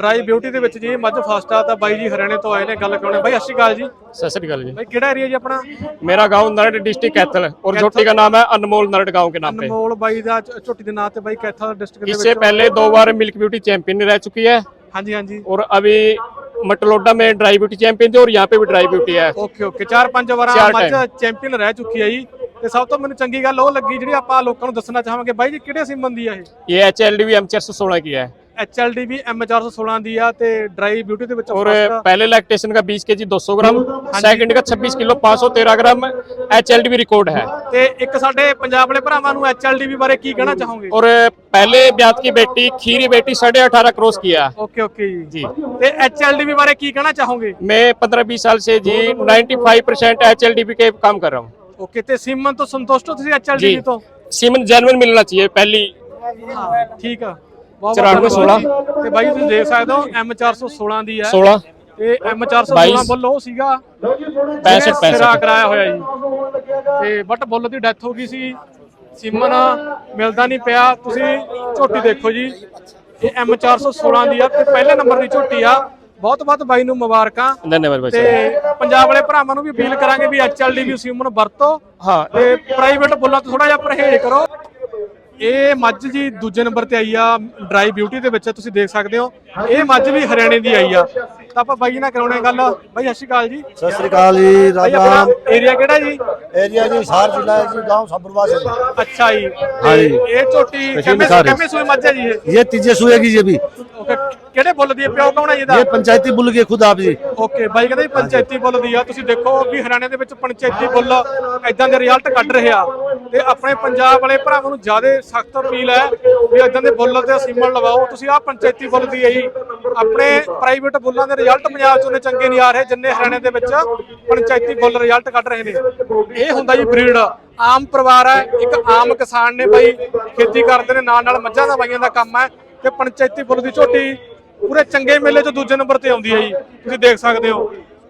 Dry beauty ਦੇ ਵਿੱਚ ਜੀ ਮੱਝ ਫਸਟ ਆ ਤਾਂ ਬਾਈ ਜੀ ਹਰਿਆਣੇ ਤੋਂ ਆਏ ਨੇ ਗੱਲ ਕਰਾਉਣੇ ਬਾਈ ਸਤਿ ਸ਼੍ਰੀ ਅਕਾਲ ਜੀ सत श्रीकाल जी ਬਾਈ ਕਿਹੜਾ ਏਰੀਆ ਜੀ ਆਪਣਾ मेरा गांव नरड डिस्ट्रिक्ट कैथल और झोटी का नाम है अनमोल नरड गांव के नाम पे ਅਨਮੋਲ ਬਾਈ ਦਾ ਝ- ਝੋਟੀ ਦੇ ਨਾਂ ਤੇ ਬਾਈ ਕੈਥਲ ਡਿਸਟ੍ਰਿਕਟ ਦੇ इससे ਵਿੱਚ पहले दो बार मिल्क ब्यूटी चैंपियन रह चुकी है ਹਾਂਜੀ ਹਾਂਜੀ और अभी मटलोडा में ड्राई ब्यूटी चैंपियन थी और यहाँ पे भी ड्राई ब्यूटी है ਓਕੇ ਓਕੇ ਚਾਰ ਪੰਜ ਵਾਰਾਂ ਚਾਰ ਮੱਝ time। ਚੈਂਪੀਅਨ ਰਹਿ ਚੁੱਕੀ ਹੈ ਜੀ ਤੇ ਸਭ ਤੋਂ ਮੈਨੂੰ ਚੰਗੀ ਗੱਲ ਉਹ ਲੱਗੀ ਜਿਹੜੀ ਆਪਾਂ ਲੋਕਾਂ ਨੂੰ ਦੱਸਣਾ ਚਾਹਾਂਗੇ ਬਾਈ ਜੀ ਕਿਹੜੇ ਸਿੰਬਨ ਦੀ ਆ ਇਹ ये H L D V M चार सौ सोलह की है HLDB M416 ਦੀ ਆ ਤੇ ਡਰਾਈ ਬਿਊਟੀ ਦੇ ਵਿੱਚ और first ਆ। पहले लैक्टेशन का 20 के जी 200 ग्राम सेकंड का 26 kilo 513 gram H L D V record है ਤੇ ਇੱਕ ਸਾਡੇ ਪੰਜਾਬ ਵਾਲੇ ਭਰਾਵਾਂ ਨੂੰ HLDB ਬਾਰੇ ਕੀ ਕਹਿਣਾ ਚਾਹੋਗੇ और पहले ब्यात की बेटी खीरी बेटी साढ़े अठारह क्रॉस किया ਓਕੇ ਓਕੇ ਜੀ जी ਤੇ HLDB ਬਾਰੇ ਕੀ ਕਹਿਣਾ ਚਾਹੋਗੇ मैं पंद्रह बीस साल से जी 95 percent H L D V के काम कर रहा हूँ ਓਕੇ ਤੇ ਸਿਮਨ ਤੋਂ ਸੰਤੁਸ਼ਟ ਹੋ ਤੁਸੀਂ जी HLDB ਤੋਂ सीमन जेनवन मिलना चाहिए पहली ਹਾਂ ਠੀਕ ਆ 9416 ਤੇ ਬਾਈ ਤੁਸੀਂ ਦੇਖ ਸਕਦੇ ਹੋ M416 ਦੀ ਹੈ। 16 ਤੇ M416 ਬੁੱਲ ਉਹ ਸੀਗਾ। 65 65 ਆ। ਤੇ ਪਹਿਲੇ ਨੰਬਰ ਦੀ ਝੋਟੀ ਆ। ਬਹੁਤ ਬਹੁਤ ਬਾਈ ਨੂੰ ਮੁਬਾਰਕਾਂ। ਤੇ ਪੰਜਾਬ ਵਾਲੇ ਭਰਾਵਾਂ ਨੂੰ ਵੀ ਅਪੀਲ ਕਰਾਂਗੇ ਵੀ ਐਚਐਲਡੀ ਵੀ ਸਿਮਨ ਵਰਤੋ। ਹਾਂ। ਪ੍ਰਾਈਵੇਟ ਬੁੱਲਾਂ ਤੋਂ ਥੋੜਾ ਜਿਹਾ ਪਰਹੇਜ਼ ਕਰੋ। ਇਹ ਮੱਝ ਜੀ ਦੂਜੇ ਨੰਬਰ ਤੇ ਆਈ ਆ ਡਰਾਈ ਬਿਊਟੀ ਦੇ ਵਿੱਚ ਤੁਸੀਂ ਦੇਖ ਸਕਦੇ ਹੋ ਇਹ ਮੱਝ ਵੀ ਹਰਿਆਣੇ ਦੀ ਆਈ ਆ ਤਾਂ ਆਪਾਂ ਬਾਈ ਨਾਲ ਕਰਾਉਣੇ ਗੱਲ ਬਾਈ ਸਤਿ ਸ਼੍ਰੀ ਅਕਾਲ ਜੀ ਸਤਿ ਸ੍ਰੀ ਅਕਾਲ ਜੀ ਭਾਈ ਰਾਮ ਆਪਣਾ ਰਾਮ ਏਰੀਆ ਕਿਹੜਾ ਜੀ एरिया जी हिसार जिला है जी गांव सबरवा से ਅੱਛਾ ਜੀ ਹਾਂ ਜੀ। ਤੇ ਇਹ ਝੋਟੀ ਕਸ਼ਮੀਰ ਕਿੰਨੇ ਖਾਰੀ। ਕਿੰਨੇ ਸੂਏ ਮੱਝ ਹੈ ਜੀ ਇਹ ये तीजे सुए की ये भी ਓਕੇ ਕਿਹੜੇ ਬੁੱਲ ਦੀ ਹੈ? ਪਿਓ ਕੌਣ ਹੈ ਜੀ ये ਇਹਦਾ पंचायती बुल की खुद आप जी ਓਕੇ ਬਾਈ ਕਹਿੰਦਾ ਜੀ ਪੰਚਾਇਤੀ ਬੁੱਲ ਦੀ ਆ ਤੁਸੀਂ ਦੇਖੋ ਵੀ ਹਰਿਆਣੇ ਦੇ ਵਿੱਚ ਪੰਚਾਇਤੀ ਬੁੱਲ ਇਦਾਂ ਦੇ ਰਿਜ਼ਲਟ ਕੱਢ ਰਹੇ ਆ ਤੇ ਆਪਣੇ ਪੰਜਾਬ ਵਾਲੇ ਭਰਾਵਾਂ ਨੂੰ ਜ਼ਿਆਦਾ ਸਖਤ ਅਪੀਲ ਹੈ ਵੀ ਇਦਾਂ ਦੇ ਬੁੱਲ ਤੇ ਸੀਮਨ ਲਵਾਓ। ਤੁਸੀਂ ਆ ਪੰਚਾਇਤੀ ਬੁੱਲ ਦੀ ਹੈ ਆਪਣੇ ਪ੍ਰਾਈਵੇਟ ਬੁੱਲਾਂ ਦੇ ਰਿਜ਼ਲਟ ਪੰਜਾਬ 'ਚ ਉਹਨੇ ਚੰਗੇ ਨਹੀਂ ਆ ਰਹੇ, ਜਿੰਨੇ ਹਰਿਆਣੇ ਦੇ ਵਿੱਚ ਪੰਚਾਇਤੀ ਬੁੱਲ ਰਿਜ਼ਲਟ ਕੱਢ ਰਹੇ ਨੇ। ਇਹ ਹੁੰਦਾ ਜੀ ਬਰੀਡ ਆਮ ਪਰਿਵਾਰ ਹੈ, ਇੱਕ ਆਮ ਕਿਸਾਨ ਨੇ ਬਾਈ ਖੇਤੀ ਕਰਦੇ ਨੇ ਨਾਲ ਨਾਲ ਮੱਝਾਂ ਦਾ ਬਾਈਆਂ ਦਾ ਕੰਮ ਹੈ ਤੇ ਪੰਚਾਇਤੀ ਬੁੱਲ ਦੀ ਝੋਟੀ ਪੂਰੇ ਚੰਗੇ ਮੇਲੇ 'ਚ ਦੂਜੇ ਨੰਬਰ ਤੇ ਆਉਂਦੀ ਹੈ ਜੀ। ਤੁਸੀਂ ਦੇਖ ਸਕਦੇ ਹੋ।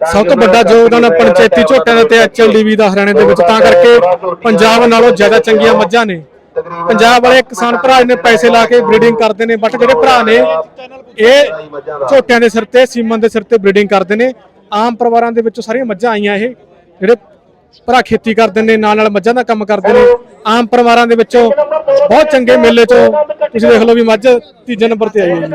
ਸਭ ਤੋਂ ਵੱਡਾ ਯੋਗਦਾਨ ਪੰਚਾਇਤੀ ਝੋਟਿਆਂ ਦਾ ਤੇ ਐਚਐਲਡੀਵੀ ਦਾ ਹਰਿਆਣੇ ਦੇ ਵਿੱਚ ਤਾਂ ਕਰਕੇ ਪੰਜਾਬ ਨਾਲੋਂ ਜ਼ਿਆਦਾ ਚੰਗੀਆਂ ਮੱਝਾਂ ਨੇ। ਪੰਜਾਬ ਵਾਲੇ ਕਿਸਾਨ ਭਰਾ ਨੇ ਪੈਸੇ ਲਾ ਕੇ ਬਰੀਡਿੰਗ ਕਰਦੇ ਨੇ ਬਟ ਜਿਹੜੇ ਭਰਾ ਨੇ ਇਹ ਝੋਟਿਆਂ ਦੇ ਸਿਰ ਤੇ ਸੀਮਨ ਦੇ ਸਿਰ ਤੇ ਬਰੀਡਿੰਗ ਕਰਦੇ ਨੇ। ਆਮ ਪਰਿਵਾਰਾਂ ਦੇ ਵਿੱਚੋਂ ਸਾਰੀਆਂ ਮੱਝਾਂ ਆਈਆਂ ਇਹ ਜਿਹੜੇ ਭਰਾ ਖੇਤੀ ਕਰਦੇ ਨੇ ਨਾਲ ਨਾਲ ਮੱਝਾਂ ਦਾ ਕੰਮ ਕਰਦੇ ਨੇ। ਆਮ ਪਰਿਵਾਰਾਂ ਦੇ ਵਿੱਚੋਂ ਬਹੁਤ ਚੰਗੇ ਮੇਲੇ ਚੋਂ ਤੁਸੀਂ ਦੇਖ ਲਓ ਵੀ ਮੱਝ ਤੀਜੇ ਨੰਬਰ ਤੇ ਆਈ ਹੈ।